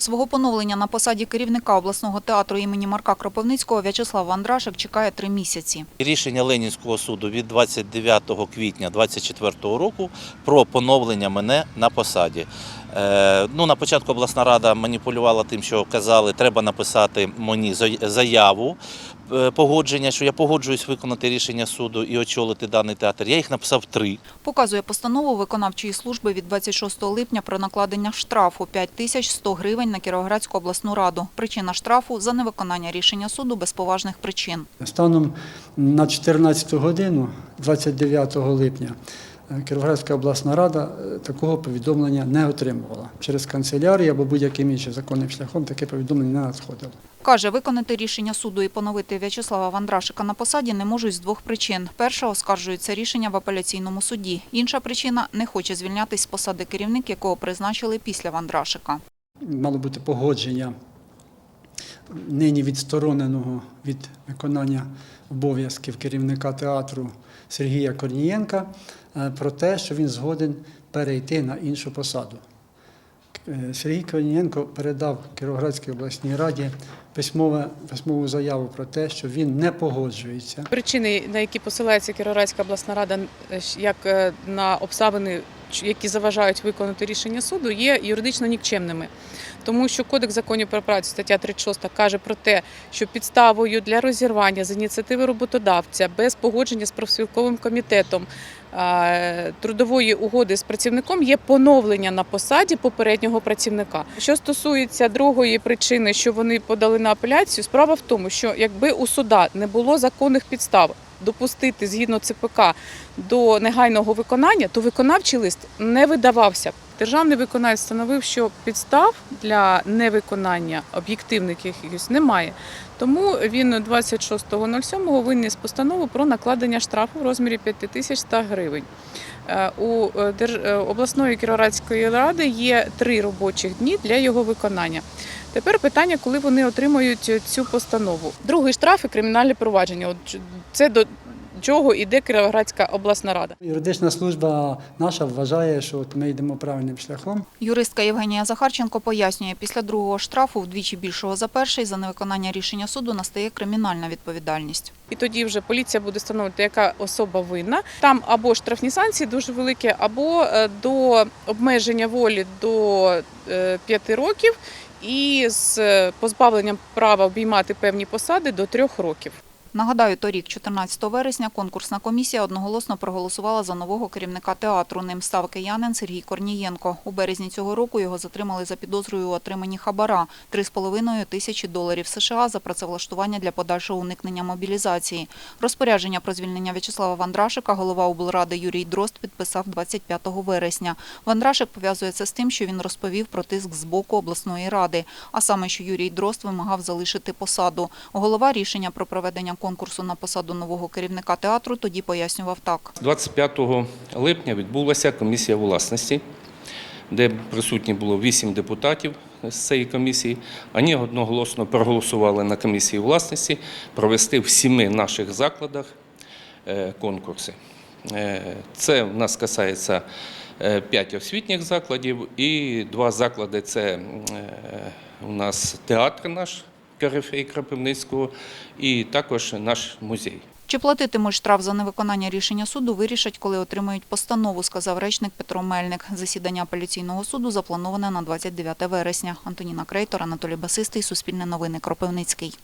Свого поновлення на посаді керівника обласного театру імені Марка Кропивницького В'ячеслав Вандрашик чекає три місяці. Рішення Ленінського суду від 29 квітня 2024 року про поновлення мене на посаді. Е, ну, на початку обласна рада маніпулювала тим, що казали, треба написати мені заяву е, погодження, що я погоджуюсь виконати рішення суду і очолити даний театр. Я їх написав три. Показує постанову виконавчої служби від 26 липня про накладення штрафу 5100 гривень на Кіровоградську обласну раду. Причина штрафу – за невиконання рішення суду без поважних причин. Станом на 14 годину, 29 липня, Кіровоградська обласна рада е, такого повідомлення не отримувала. Через канцелярію або будь-яким іншим законним шляхом таке повідомлення не надходило. Каже, виконати рішення суду і поновити В'ячеслава Вандрашика на посаді не можуть з двох причин. Перша – оскаржується рішення в апеляційному суді. Інша причина – не хоче звільнятись з посади керівник, якого призначили після Вандрашика. Мало бути погодження нині відстороненого від виконання обов'язків керівника театру Сергія Корнієнка е, про те, що він згоден перейти на іншу посаду. Е, Сергій Корнієнко передав Кіровоградській обласній раді письмове, письмову заяву про те, що він не погоджується Причини, на які посилається Кіровоградська обласна рада, е, як на обставини, які заважають виконати рішення суду, є юридично нікчемними. Тому що Кодекс законів про працю, стаття 36, каже про те, що підставою для розірвання з ініціативи роботодавця без погодження з профспілковим комітетом трудової угоди з працівником є поновлення на посаді попереднього працівника. Що стосується другої причини, що вони подали на апеляцію, справа в тому, що якби у суда не було законних підстав допустити згідно ЦПК до негайного виконання, то виконавчий лист не видавався. Державний виконавець встановив, що підстав для невиконання об'єктивних якихось немає. Тому він 26.07 виніс постанову про накладення штрафу в розмірі 5100 гривень. Е, У е, е, обласної кіровоградської ради є три робочих дні для його виконання. Тепер питання, коли вони отримають цю постанову. Другий штраф і кримінальне провадження. От це до чого йде Кіровоградська обласна рада. Юридична служба наша вважає, що от ми йдемо правильним шляхом. Юристка Євгенія Захарченко пояснює, після другого штрафу, вдвічі більшого за перший, за невиконання рішення суду настає кримінальна відповідальність. І тоді вже поліція буде встановити, яка особа винна. Там або штрафні санкції дуже великі, або е, до обмеження волі до 5 років, і з е, позбавленням права обіймати певні посади до трьох років. Нагадаю, торік, 14 вересня, конкурсна комісія одноголосно проголосувала за нового керівника театру. Ним став киянин Сергій Корнієнко. У березні цього року його затримали за підозрою у отриманні хабара – 3,5 тисячі доларів США за працевлаштування для подальшого уникнення мобілізації. Розпорядження про звільнення В'ячеслава Вандрашика голова облради Юрій Дрозд підписав 25 вересня. Вандрашик пов'язує це з тим, що він розповів про тиск з боку обласної ради, а саме, що Юрій Дрозд вимагав залишити посаду. Голова рішення про проведення конкурсу на посаду нового керівника театру тоді пояснював так. 25 липня відбулася комісія власності, де присутні було вісім депутатів з цієї комісії. Вони одноголосно проголосували на комісії власності провести в сіми наших закладах е, конкурси. Е, Це в нас касається е, п'ять освітніх закладів і два заклади це у нас театр наш Корифей Крапивницького і також наш музей. Чи платитимуть штраф за невиконання рішення суду, вирішать, коли отримають постанову, сказав речник Петро Мельник. Засідання апеляційного суду заплановане на 29 вересня. Антоніна Крейтор, Анатолій Басистий, Суспільне новини, Кропивницький.